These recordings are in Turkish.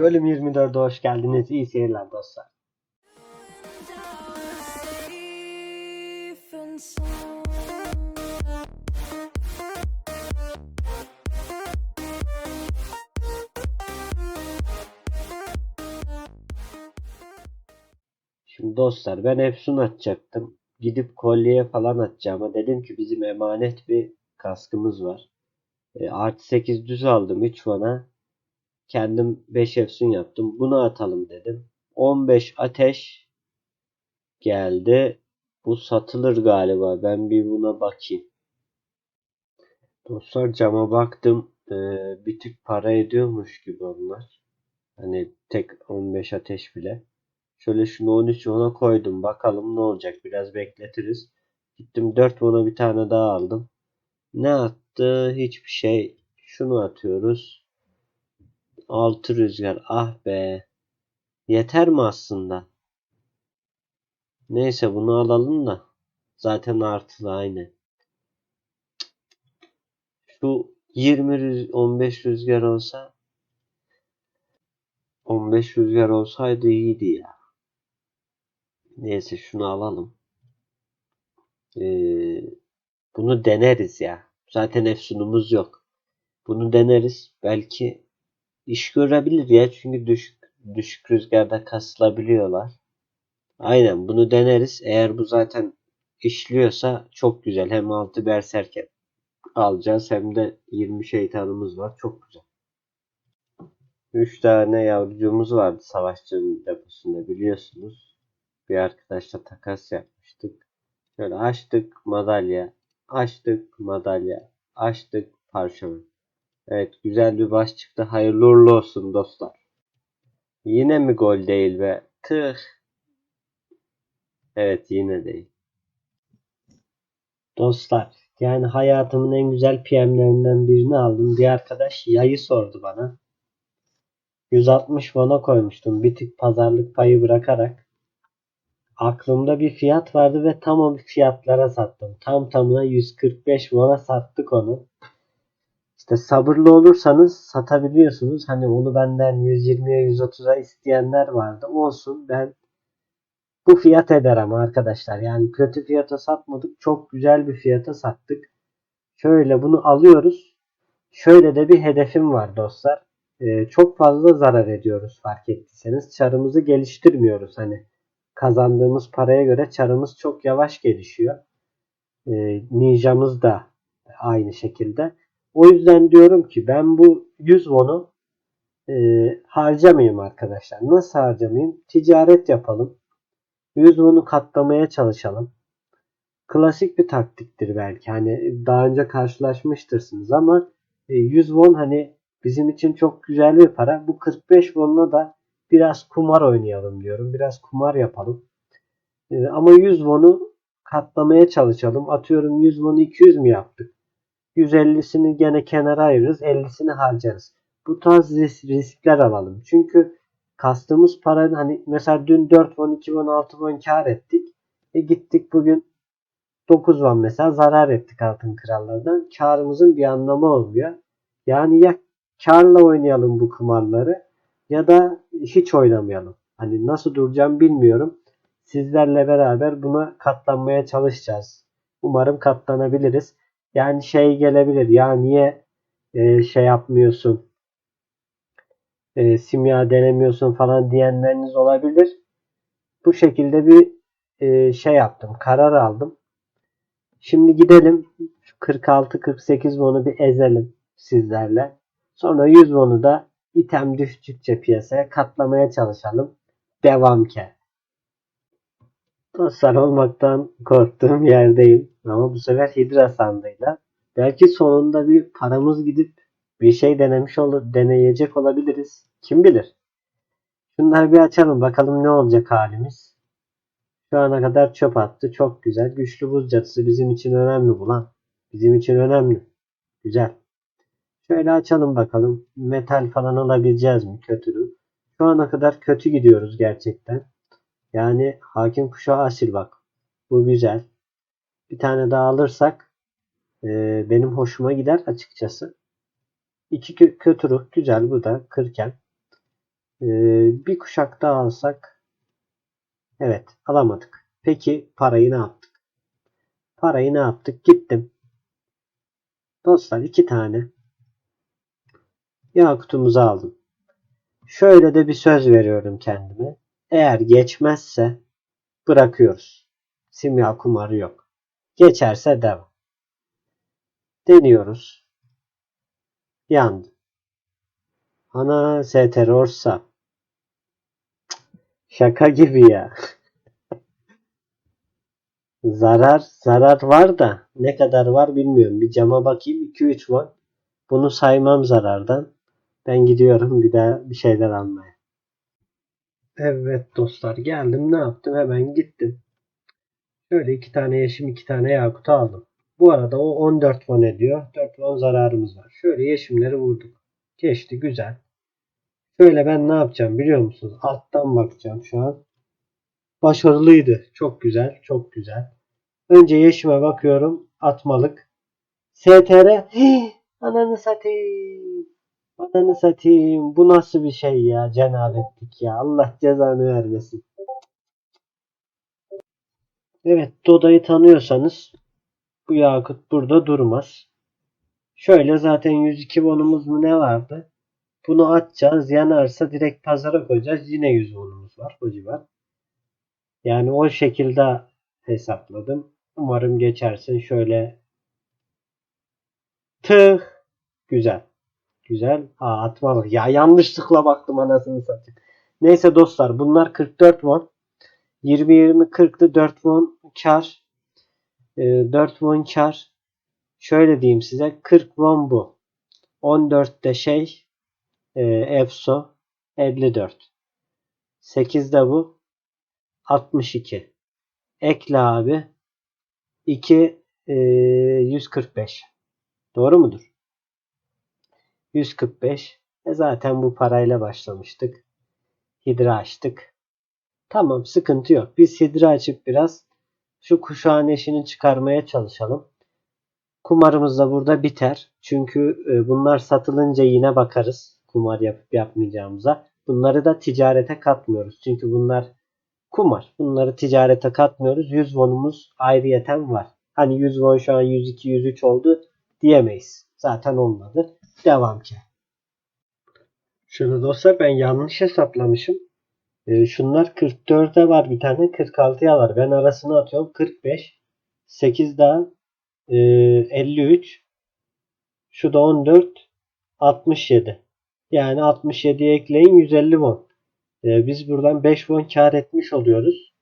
Bölüm 24'e hoş geldiniz. İyi seyirler dostlar. Şimdi dostlar ben Efsun atacaktım. Gidip kolyeye falan atacağım dedim ki bizim emanet bir kaskımız var. E, artı 8 düz aldım 3 vana. Kendim 5 Efsun yaptım. Bunu atalım dedim. 15 ateş geldi. Bu satılır galiba. Ben bir buna bakayım. Dostlar cama baktım. E, bir tık para ediyormuş gibi onlar. Hani tek 15 ateş bile. Şöyle şunu 13 ona koydum. Bakalım ne olacak. Biraz bekletiriz. Gittim 4 won'a bir tane daha aldım. Ne attı? Hiçbir şey. Şunu atıyoruz. 6 rüzgar. Ah be. Yeter mi aslında? Neyse bunu alalım da. Zaten artılı aynı. Şu 20 rüz 15 rüzgar olsa 15 rüzgar olsaydı iyiydi ya. Neyse şunu alalım. Ee, bunu deneriz ya. Zaten efsunumuz yok. Bunu deneriz. Belki iş görebilir ya. Çünkü düşük düşük rüzgarda kasılabiliyorlar. Aynen bunu deneriz. Eğer bu zaten işliyorsa çok güzel. Hem 6 berserker alacağız hem de 20 şeytanımız var. Çok güzel. 3 tane yavrucuğumuz vardı savaşçının deposunda biliyorsunuz. Bir arkadaşla takas yapmıştık. Şöyle açtık madalya, açtık madalya, açtık parşömen. Evet güzel bir baş çıktı. Hayırlı uğurlu olsun dostlar. Yine mi gol değil be? Tüh. Evet yine değil. Dostlar yani hayatımın en güzel PM'lerinden birini aldım. Bir arkadaş yayı sordu bana. 160 won'a koymuştum. Bir tık pazarlık payı bırakarak. Aklımda bir fiyat vardı ve tam o fiyatlara sattım. Tam tamına 145 won'a sattık onu. İşte sabırlı olursanız satabiliyorsunuz. Hani onu benden 120'ye 130'a isteyenler vardı. Olsun ben bu fiyat eder ama arkadaşlar. Yani kötü fiyata satmadık. Çok güzel bir fiyata sattık. Şöyle bunu alıyoruz. Şöyle de bir hedefim var dostlar. Ee, çok fazla zarar ediyoruz fark ettiyseniz. Çarımızı geliştirmiyoruz. Hani kazandığımız paraya göre çarımız çok yavaş gelişiyor. Ee, ninjamız da aynı şekilde. O yüzden diyorum ki ben bu 100 won'u e, harcamayayım arkadaşlar. Nasıl harcamayayım? Ticaret yapalım. 100 won'u katlamaya çalışalım. Klasik bir taktiktir belki. Hani daha önce karşılaşmıştırsınız ama e, 100 won hani bizim için çok güzel bir para. Bu 45 won'la da biraz kumar oynayalım diyorum. Biraz kumar yapalım. E, ama 100 won'u katlamaya çalışalım. Atıyorum 100 won'u 200 mü yaptık? 150'sini gene kenara ayırırız. 50'sini harcarız. Bu tarz ris- riskler alalım. Çünkü kastığımız para hani mesela dün 4 won, 2 won, 6 won kar ettik. E gittik bugün 9 won mesela zarar ettik altın krallardan. Karımızın bir anlamı olmuyor. Yani ya karla oynayalım bu kumarları ya da hiç oynamayalım. Hani nasıl duracağım bilmiyorum. Sizlerle beraber buna katlanmaya çalışacağız. Umarım katlanabiliriz. Yani şey gelebilir. Ya niye e, şey yapmıyorsun? E, simya denemiyorsun falan diyenleriniz olabilir. Bu şekilde bir e, şey yaptım. Karar aldım. Şimdi gidelim. Şu 46-48 won'u bir ezelim sizlerle. Sonra 100 won'u da item düştükçe piyasaya katlamaya çalışalım. Devam ki. Dostlar olmaktan korktuğum yerdeyim. Ama bu sefer Hidra sandığıyla. Belki sonunda bir paramız gidip bir şey denemiş ol deneyecek olabiliriz. Kim bilir. Şunları bir açalım bakalım ne olacak halimiz. Şu ana kadar çöp attı. Çok güzel. Güçlü buz cadısı bizim için önemli bulan. Bizim için önemli. Güzel. Şöyle açalım bakalım. Metal falan alabileceğiz mi? Kötülük. Şu ana kadar kötü gidiyoruz gerçekten. Yani hakim kuşağı asil bak. Bu güzel. Bir tane daha alırsak e, benim hoşuma gider açıkçası. İki kö- kötü ruh güzel bu da kırken. Ee, bir kuşak daha alsak. Evet alamadık. Peki parayı ne yaptık? Parayı ne yaptık? Gittim. Dostlar iki tane yakutumuzu aldım. Şöyle de bir söz veriyorum kendime. Eğer geçmezse bırakıyoruz. Simya kumarı yok. Geçerse devam. Deniyoruz. Yandı. Ana terörsa. Şaka gibi ya. zarar zarar var da ne kadar var bilmiyorum. Bir cama bakayım 2-3 won. Bunu saymam zarardan. Ben gidiyorum bir daha bir şeyler almaya. Evet dostlar geldim ne yaptım hemen gittim. Şöyle iki tane yeşim iki tane yakut aldım. Bu arada o 14 won ediyor. 4 won zararımız var. Şöyle yeşimleri vurduk. Geçti güzel. Şöyle ben ne yapacağım biliyor musunuz? Alttan bakacağım şu an. Başarılıydı. Çok güzel. Çok güzel. Önce yeşime bakıyorum. Atmalık. STR. Hii, ananı satayım. Ananı satayım. Bu nasıl bir şey ya? Cenabetlik ya. Allah cezanı vermesin. Evet. Doda'yı tanıyorsanız bu yakut burada durmaz. Şöyle zaten 102 bonumuz mu ne vardı? Bunu atacağız. Yanarsa direkt pazara koyacağız. Yine 100 bonumuz var. O civar. Yani o şekilde hesapladım. Umarım geçersin. Şöyle tıh güzel. Güzel. Aa atmalık. Ya yanlışlıkla baktım anasını satayım. Neyse dostlar bunlar 44 won. 20 20 40'tı 4 won kar. E, 4 won kar. Şöyle diyeyim size 40 won bu. 14'te şey e, EFSO 54. 8'de bu 62. Ekle abi. 2 e, 145. Doğru mudur? 145. E zaten bu parayla başlamıştık. Hidra açtık. Tamam sıkıntı yok. Biz hidra açıp biraz şu kuşağın eşini çıkarmaya çalışalım. Kumarımız da burada biter. Çünkü e, bunlar satılınca yine bakarız. Kumar yapıp yapmayacağımıza. Bunları da ticarete katmıyoruz. Çünkü bunlar kumar. Bunları ticarete katmıyoruz. 100 wonumuz ayrıyeten var. Hani 100 won şu an 102 103 oldu diyemeyiz. Zaten olmadı. Devam ki. Şöyle dostlar ben yanlış hesaplamışım. Ee, şunlar 44'e var bir tane 46'ya var. Ben arasını atıyorum 45. 8 daha e, 53. Şu da 14. 67. Yani 67'ye ekleyin 150 won. Ee, biz buradan 5 won kar etmiş oluyoruz.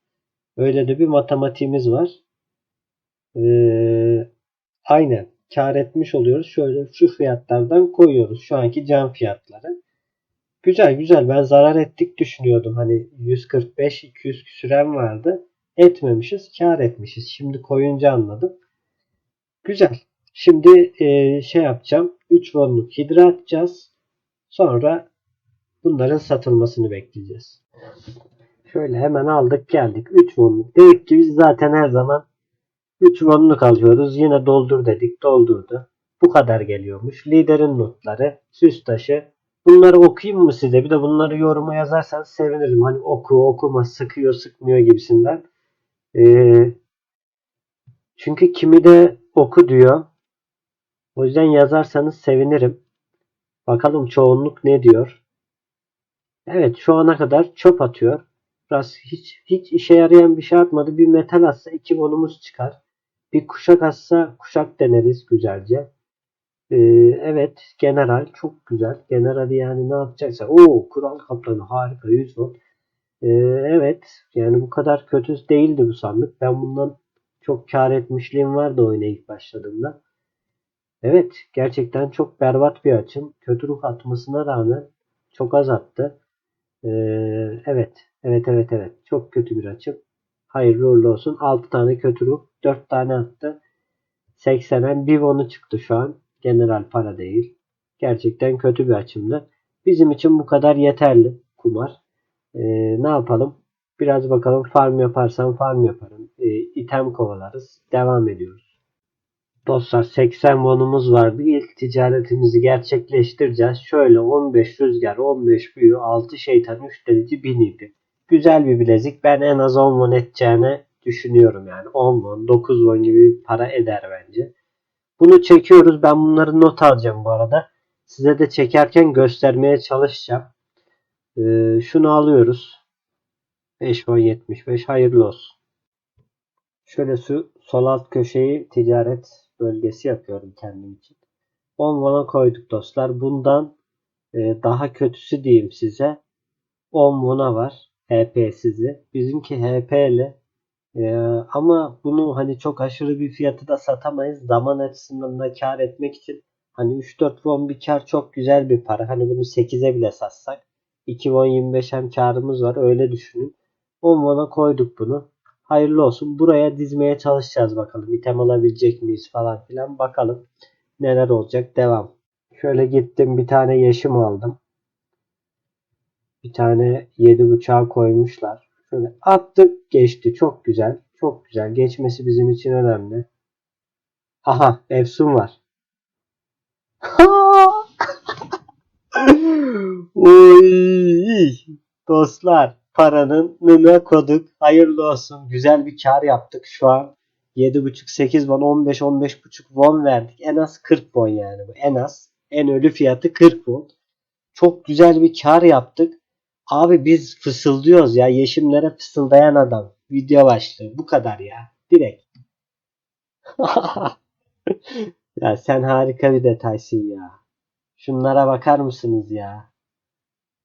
Öyle de bir matematiğimiz var. Ee, aynen kar etmiş oluyoruz. Şöyle şu fiyatlardan koyuyoruz. Şu anki cam fiyatları. Güzel güzel. Ben zarar ettik düşünüyordum. Hani 145-200 küsüren vardı. Etmemişiz. Kar etmişiz. Şimdi koyunca anladım. Güzel. Şimdi e, şey yapacağım. 3 wonluk hidra atacağız. Sonra bunların satılmasını bekleyeceğiz. Şöyle hemen aldık geldik. 3 wonluk. Dedik ki biz zaten her zaman 3 wonluk alıyoruz. Yine doldur dedik. Doldurdu. Bu kadar geliyormuş. Liderin notları, süs taşı. Bunları okuyayım mı size? Bir de bunları yoruma yazarsanız sevinirim. Hani oku, okuma, sıkıyor, sıkmıyor gibisinden. Ee, çünkü kimi de oku diyor. O yüzden yazarsanız sevinirim. Bakalım çoğunluk ne diyor. Evet şu ana kadar çöp atıyor. Biraz hiç hiç işe yarayan bir şey atmadı. Bir metal atsa iki bonumuz çıkar. Bir kuşak atsa kuşak deneriz güzelce. Ee, evet general çok güzel. Generali yani ne yapacaksa. Oo kural kaplanı harika 100 won. Ee, evet yani bu kadar kötü değildi bu sandık. Ben bundan çok kar etmişliğim vardı oyuna ilk başladığımda. Evet gerçekten çok berbat bir açım. Kötü ruh atmasına rağmen çok az attı. Ee, evet evet evet evet çok kötü bir açım. Hayırlı uğurlu olsun. 6 tane kötü ruh. 4 tane attı. 80'en bir wonu çıktı şu an. General para değil. Gerçekten kötü bir açımdı. Bizim için bu kadar yeterli kumar. Ee, ne yapalım? Biraz bakalım farm yaparsam farm yaparım. Ee, item kovalarız. Devam ediyoruz. Dostlar 80 wonumuz vardı. İlk ticaretimizi gerçekleştireceğiz. Şöyle 15 rüzgar, 15 büyü, 6 şeytan, 3 delici, 1000 ipi. Güzel bir bilezik. Ben en az 10 won edeceğini düşünüyorum yani. 10 won, 9 won gibi para eder bence. Bunu çekiyoruz. Ben bunları not alacağım bu arada. Size de çekerken göstermeye çalışacağım. Ee, şunu alıyoruz. 5 won 75. Hayırlı olsun. Şöyle şu sol alt köşeyi ticaret bölgesi yapıyorum kendim için. 10 won'a koyduk dostlar. Bundan e, daha kötüsü diyeyim size. 10 won'a var. HP sizi. Bizimki HP ile ee, ama bunu hani çok aşırı bir fiyatı da satamayız. Zaman açısından da kar etmek için hani 3-4 won bir kar çok güzel bir para. Hani bunu 8'e bile satsak 2 won 25 hem karımız var. Öyle düşünün. 10 won'a koyduk bunu. Hayırlı olsun. Buraya dizmeye çalışacağız bakalım. İtem alabilecek miyiz falan filan. Bakalım neler olacak. Devam. Şöyle gittim bir tane yeşim aldım. Bir tane 7 bıçağı koymuşlar. Şöyle attık geçti. Çok güzel. Çok güzel. Geçmesi bizim için önemli. Aha Efsun var. Oy! Dostlar paranın nına koduk. Hayırlı olsun. Güzel bir kar yaptık şu an. 7.5-8 won 15-15.5 won verdik. En az 40 won yani bu. En az. En ölü fiyatı 40 won. Çok güzel bir kar yaptık. Abi biz fısıldıyoruz ya. Yeşimlere fısıldayan adam. Video başlığı. Bu kadar ya. Direkt. ya sen harika bir detaysın ya. Şunlara bakar mısınız ya?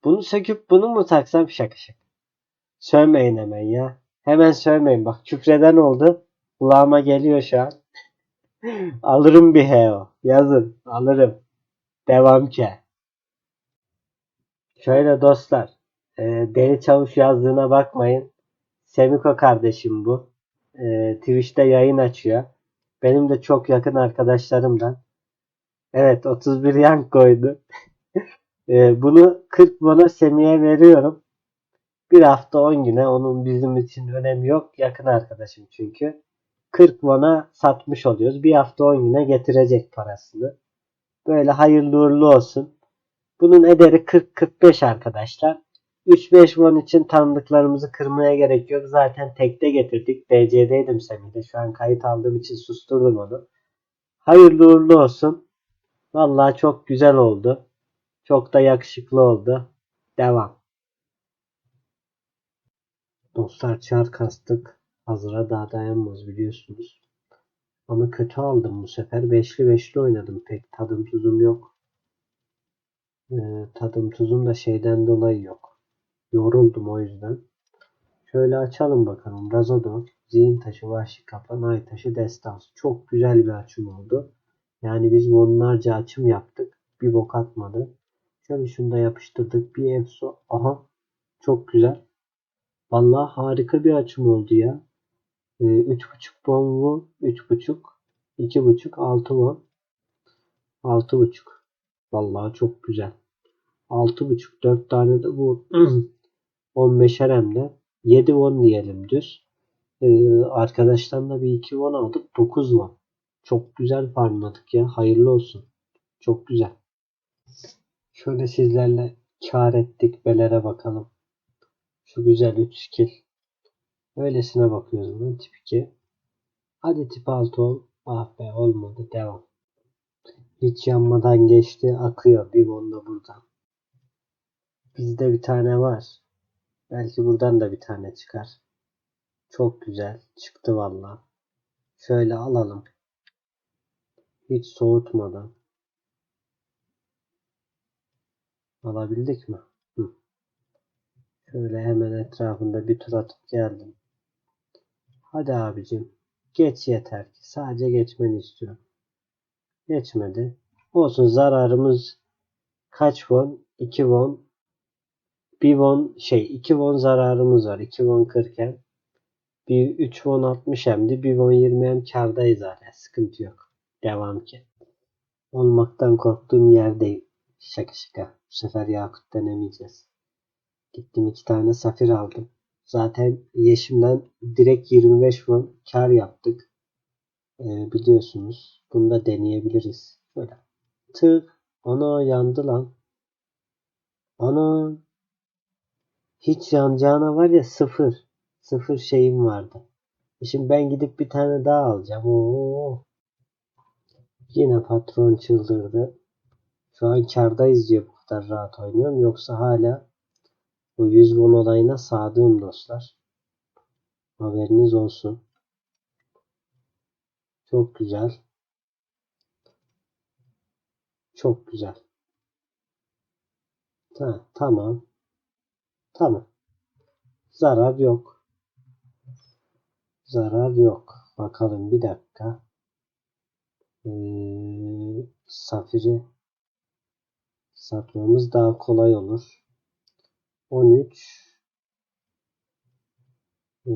Bunu söküp bunu mu taksam şaka şaka. Sövmeyin hemen ya. Hemen sövmeyin. Bak küfreden oldu. Kulağıma geliyor şu an. alırım bir heo. Yazın. Alırım. Devam ki. Şöyle dostlar. E, Deli Çavuş yazdığına bakmayın. Semiko kardeşim bu. E, Twitch'te yayın açıyor. Benim de çok yakın arkadaşlarımdan. Evet 31 yank koydu. e, bunu 40 bana Semih'e veriyorum. Bir hafta 10 güne onun bizim için önemi yok. Yakın arkadaşım çünkü. 40 bana satmış oluyoruz. Bir hafta 10 güne getirecek parasını. Böyle hayırlı uğurlu olsun. Bunun ederi 40-45 arkadaşlar. 3-5 won için tanıdıklarımızı kırmaya gerek yok. Zaten tekte getirdik. DC'deydim Semih'de. Şu an kayıt aldığım için susturdum onu. Hayırlı uğurlu olsun. Vallahi çok güzel oldu. Çok da yakışıklı oldu. Devam. Dostlar çar kastık. Hazıra daha dayanmaz biliyorsunuz. Ama kötü aldım bu sefer. Beşli beşli oynadım. Pek tadım tuzum yok. Ee, tadım tuzum da şeyden dolayı yok. Yoruldum o yüzden. Şöyle açalım bakalım. Razodor, Zihin Taşı, Vahşi Kaplan, Ay Taşı, Destans. Çok güzel bir açım oldu. Yani biz onlarca açım yaptık. Bir bok atmadı. Şöyle şunu da yapıştırdık. Bir Efso. Aha. Çok güzel. Vallahi harika bir açım oldu ya. Ee, 3.5 bon bu. 3.5. 2.5. 6 bon. 6.5. Vallahi çok güzel. 6.5 4 tane de bu 15'er hem de 7 won diyelim düz. Ee, arkadaştan da bir 2 won aldık. 9 won. Çok güzel farmladık ya. Hayırlı olsun. Çok güzel. Şöyle sizlerle kar ettik. Belere bakalım. Şu güzel 3 skill. Öylesine bakıyoruz buna. Tip 2. Hadi tip 6 ol. Ah be olmadı. Devam. Hiç yanmadan geçti. Akıyor. Bir bonda buradan. Bizde bir tane var. Belki buradan da bir tane çıkar. Çok güzel. Çıktı valla. Şöyle alalım. Hiç soğutmadan. Alabildik mi? Hı. Şöyle hemen etrafında bir tur atıp geldim. Hadi abicim. Geç yeter ki. Sadece geçmeni istiyorum. Geçmedi. Olsun zararımız kaç won? 2 won. 1 won şey 2 won zararımız var. 2 won 40 hem. Bir 3 won 60 hem de 1 won 20 hem kardayız hala. Sıkıntı yok. Devam ki. Olmaktan korktuğum yerdeyim. Şaka şaka. Bu sefer Yakut denemeyeceğiz. Gittim iki tane safir aldım. Zaten Yeşim'den direkt 25 won kar yaptık. e, biliyorsunuz. Bunu da deneyebiliriz. Şöyle. Tık. Ana yandı lan. Ana. Hiç yanacağına var ya sıfır. Sıfır şeyim vardı. E Şimdi ben gidip bir tane daha alacağım. Oo. Yine patron çıldırdı. Şu an kardayız diye bu kadar rahat oynuyorum. Yoksa hala bu 100 won olayına sadığım dostlar. Haberiniz olsun. Çok güzel. Çok güzel. Ta, tamam. Tamam. Zarar yok. Zarar yok. Bakalım bir dakika. Ee, Safir'i satmamız daha kolay olur. 13 ee,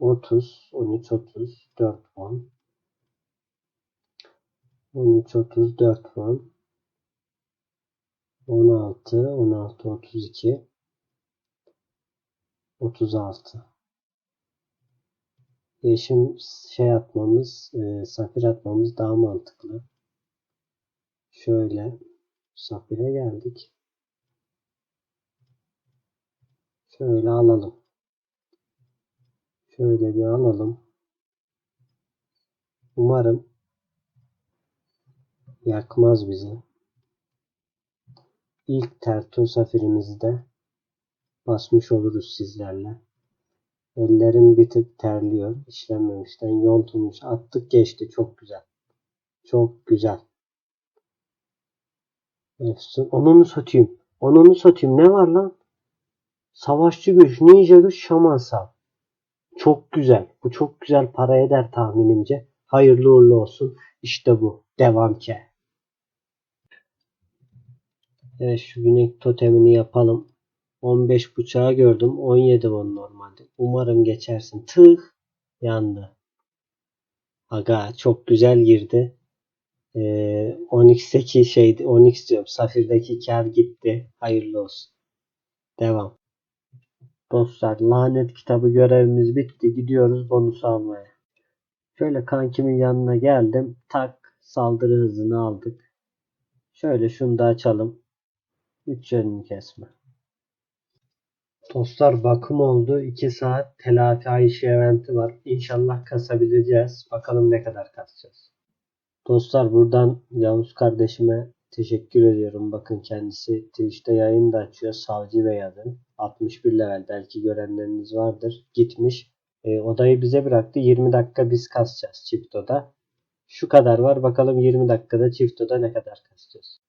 30 13 30 4 won 13 30 4 won 16 16 32 36 Yeşim şey atmamız, e, safir atmamız daha mantıklı. Şöyle safire geldik. Şöyle alalım. Şöyle bir alalım. Umarım yakmaz bizi. İlk terto safirimizi de basmış oluruz sizlerle. Ellerim bir tık terliyor. İşlenmemişten yontulmuş. Attık geçti. Çok güzel. Çok güzel. Efsun. Onunu satayım. Onunu satayım. Ne var lan? Savaşçı güç, ninja güç, şaman sav. Çok güzel. Bu çok güzel para eder tahminimce. Hayırlı uğurlu olsun. İşte bu. Devam ki. Evet şu binek totemini yapalım. 15 bıçağı gördüm. 17 on normalde. Umarım geçersin. Tık. Yandı. Aga çok güzel girdi. Ee, Onyx'teki şeydi. Onyx diyorum. Safir'deki kar gitti. Hayırlı olsun. Devam. Dostlar lanet kitabı görevimiz bitti. Gidiyoruz bonus almaya. Şöyle kankimin yanına geldim. Tak saldırı hızını aldık. Şöyle şunu da açalım. 3 yönünü kesme. Dostlar bakım oldu. 2 saat telafi Ayşe eventi var. İnşallah kasabileceğiz. Bakalım ne kadar kasacağız. Dostlar buradan Yavuz kardeşime teşekkür ediyorum. Bakın kendisi Twitch'te yayın da açıyor. Savcı Bey adı. 61 level belki görenleriniz vardır. Gitmiş. E, odayı bize bıraktı. 20 dakika biz kasacağız çift oda. Şu kadar var. Bakalım 20 dakikada çift oda ne kadar kasacağız.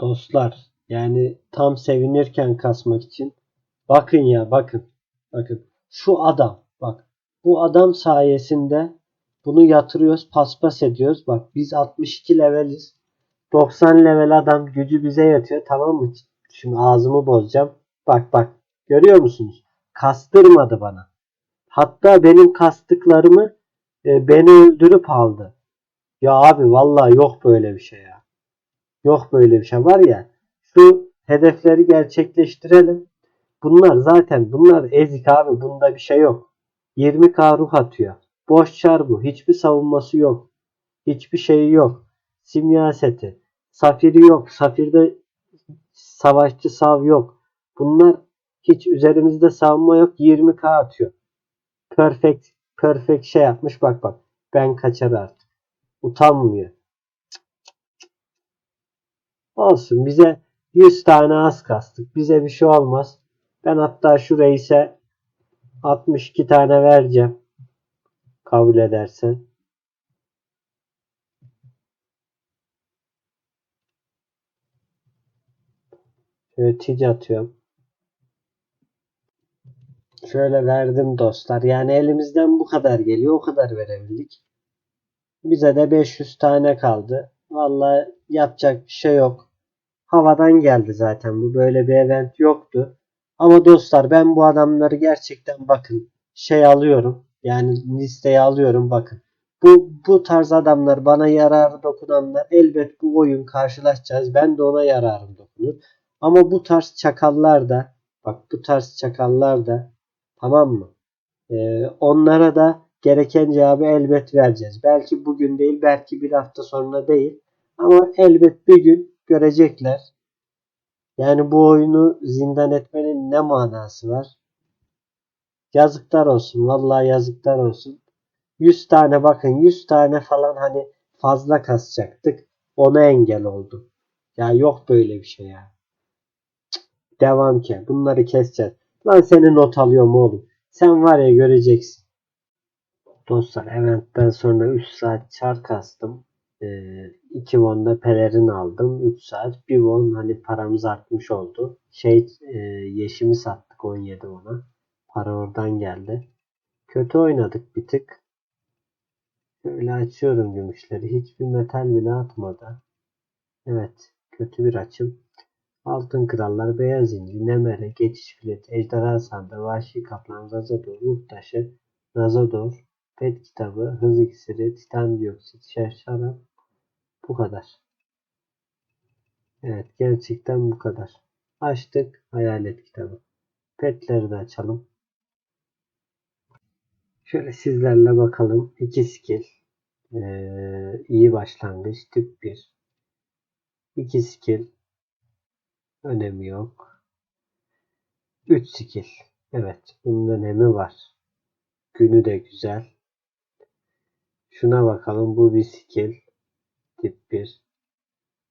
Dostlar yani tam sevinirken kasmak için bakın ya bakın. Bakın şu adam bak bu adam sayesinde bunu yatırıyoruz paspas ediyoruz. Bak biz 62 leveliz. 90 level adam gücü bize yatıyor tamam mı? Şimdi ağzımı bozacağım. Bak bak görüyor musunuz? Kastırmadı bana. Hatta benim kastıklarımı e, beni öldürüp aldı. Ya abi vallahi yok böyle bir şey ya. Yok böyle bir şey var ya. Şu hedefleri gerçekleştirelim. Bunlar zaten bunlar ezik abi. Bunda bir şey yok. 20k ruh atıyor. Boş çar bu. Hiçbir savunması yok. Hiçbir şeyi yok. Simya seti. Safiri yok. Safirde savaşçı sav yok. Bunlar hiç üzerimizde savunma yok. 20k atıyor. Perfect perfect şey yapmış. Bak bak. Ben kaçar artık. Utanmıyor. Olsun bize 100 tane az kastık. Bize bir şey olmaz. Ben hatta şu reise 62 tane vereceğim. Kabul edersen. Şöyle tic atıyorum. Şöyle verdim dostlar. Yani elimizden bu kadar geliyor. O kadar verebildik. Bize de 500 tane kaldı. Vallahi yapacak bir şey yok. Havadan geldi zaten. Bu böyle bir event yoktu. Ama dostlar ben bu adamları gerçekten bakın şey alıyorum. Yani listeye alıyorum bakın. Bu bu tarz adamlar bana yararı dokunanlar elbet bu oyun karşılaşacağız. Ben de ona yararım dokunur. Ama bu tarz çakallar da bak bu tarz çakallar da tamam mı? Ee, onlara da gereken cevabı elbet vereceğiz. Belki bugün değil, belki bir hafta sonra değil. Ama elbet bir gün görecekler. Yani bu oyunu zindan etmenin ne manası var? Yazıklar olsun. Vallahi yazıklar olsun. 100 tane bakın 100 tane falan hani fazla kasacaktık. Ona engel oldu. Ya yok böyle bir şey ya. Devam ki. Bunları keseceğiz. Lan seni not alıyorum oğlum. Sen var ya göreceksin. Dostlar eventten sonra 3 saat çar kastım. 2 won'da pelerin aldım. 3 saat. 1 won hani paramız artmış oldu. Şey e, yeşimi sattık 17 won'a. Para oradan geldi. Kötü oynadık bir tık. Şöyle açıyorum gümüşleri. Hiçbir metal bile atmadı. Evet. Kötü bir açım. Altın Krallar, Beyaz İnci, Nemere, Geçiş Fileti, Ejderha Sandı, Vahşi Kaplan, Razador, Ruh Taşı, Razador, Pet Kitabı, Hız İksiri, Titan Dioksit, Şerşarap. Bu kadar. Evet gerçekten bu kadar. Açtık Hayalet Kitabı. Petleri de açalım. Şöyle sizlerle bakalım. 2 skill. Ee, iyi başlangıç. Tip 1. 2 skill. Önemi yok. 3 skill. Evet. Bunun önemi var. Günü de güzel. Şuna bakalım. Bu bir skill. Tip 1.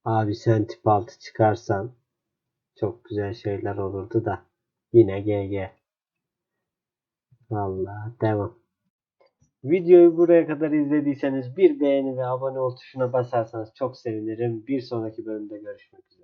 Abi sen tip 6 çıkarsan çok güzel şeyler olurdu da. Yine GG. Vallahi devam. Videoyu buraya kadar izlediyseniz bir beğeni ve abone ol tuşuna basarsanız çok sevinirim. Bir sonraki bölümde görüşmek üzere.